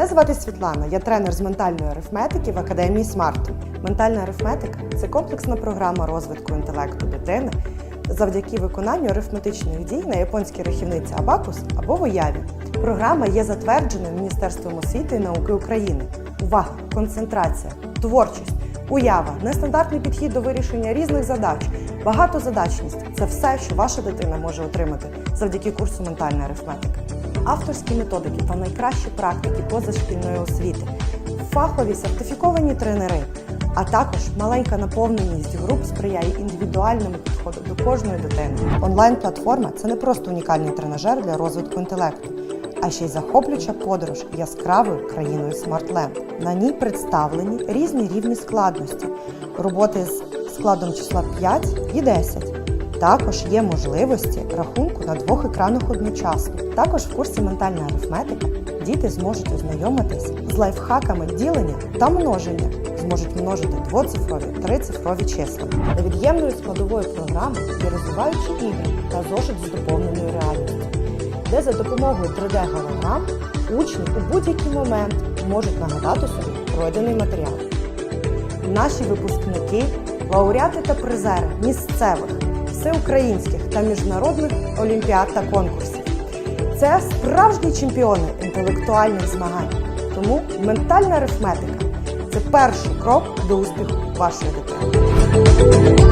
Мене звати Світлана, я тренер з ментальної арифметики в Академії Смарт. Ментальна арифметика це комплексна програма розвитку інтелекту дитини завдяки виконанню арифметичних дій на японській рахівниці Абакус або в уяві. Програма є затвердженою Міністерством освіти і науки України. Увага! Концентрація, творчість, уява, нестандартний підхід до вирішення різних задач, багатозадачність це все, що ваша дитина може отримати завдяки курсу ментальна арифметика. Авторські методики та найкращі практики позашкільної освіти, фахові сертифіковані тренери, а також маленька наповненість груп сприяє індивідуальному підходу до кожної дитини. Онлайн-платформа це не просто унікальний тренажер для розвитку інтелекту, а ще й захоплююча подорож яскравою країною Смартленд. На ній представлені різні рівні складності, роботи з складом числа 5 і 10. Також є можливості рахунку на двох екранах одночасно. Також в курсі ментальна арифметика діти зможуть ознайомитись з лайфхаками ділення та множення, зможуть множити двоцифрові, трицифрові числа. Невід'ємною складовою програми є розвиваючі ігри та зошит з доповненою реальністю, де за допомогою 3D-голограм учні у будь-який момент можуть нагадати собі пройдений матеріал. Наші випускники, лауреати та призери місцевих, всеукраїнських та міжнародних олімпіад та конкурсів. Це справжні чемпіони інтелектуальних змагань. Тому ментальна арифметика це перший крок до успіху вашої дитини.